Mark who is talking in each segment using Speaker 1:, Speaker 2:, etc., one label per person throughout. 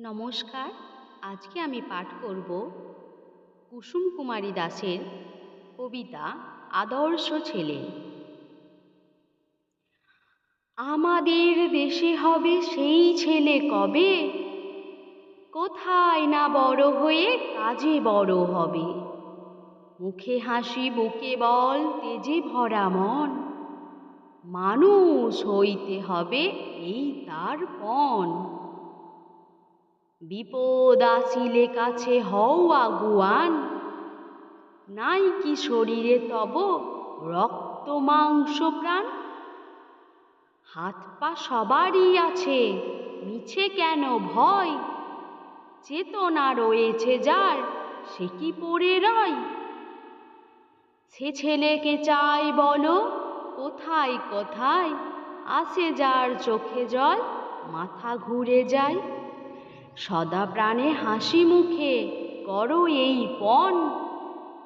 Speaker 1: নমস্কার, আজকে আমি পাঠ করব কুসুম কুমারী দাসের কবিতা আদর্শ ছেলে। আমাদের দেশে হবে সেই ছেলে কবে? কোথায় না বড় হয়ে কাজে বড় হবে? মুখে হাসি, বুকে বল, তেজে ভরা মন। মানুষ হইতে হবে এই তার পণ। বিপদ আসিলে কাছে হও আগুয়ান। নাই কি শরীরে তব রক্ত মাংস প্রাণ? হাত পা সবারই আছে, মিছে কেন ভয়? চেতনা রয়েছে যার, সে কি পড়ে রয়? সে ছেলেকে চাই বলো, কোথায় কোথায়? আসে যার চোখে জল, মাথা ঘুরে যায়। সদা প্রাণে হাসি মুখে করো এই পণ।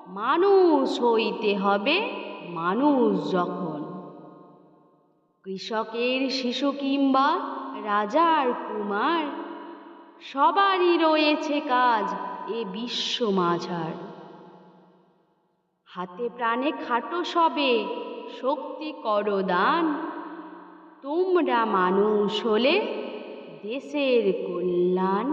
Speaker 1: মানুষ হইতে হবে মানুষ যখন। কৃষকের শিশু কিংবা রাজার কুমার, সবারই রয়েছে কাজ এ বিশ্ব মাঝার। হাতে প্রাণে খাটো সবে, শক্তি করো দান। তোমরা মানুষ হলে দেশের কল্যাণ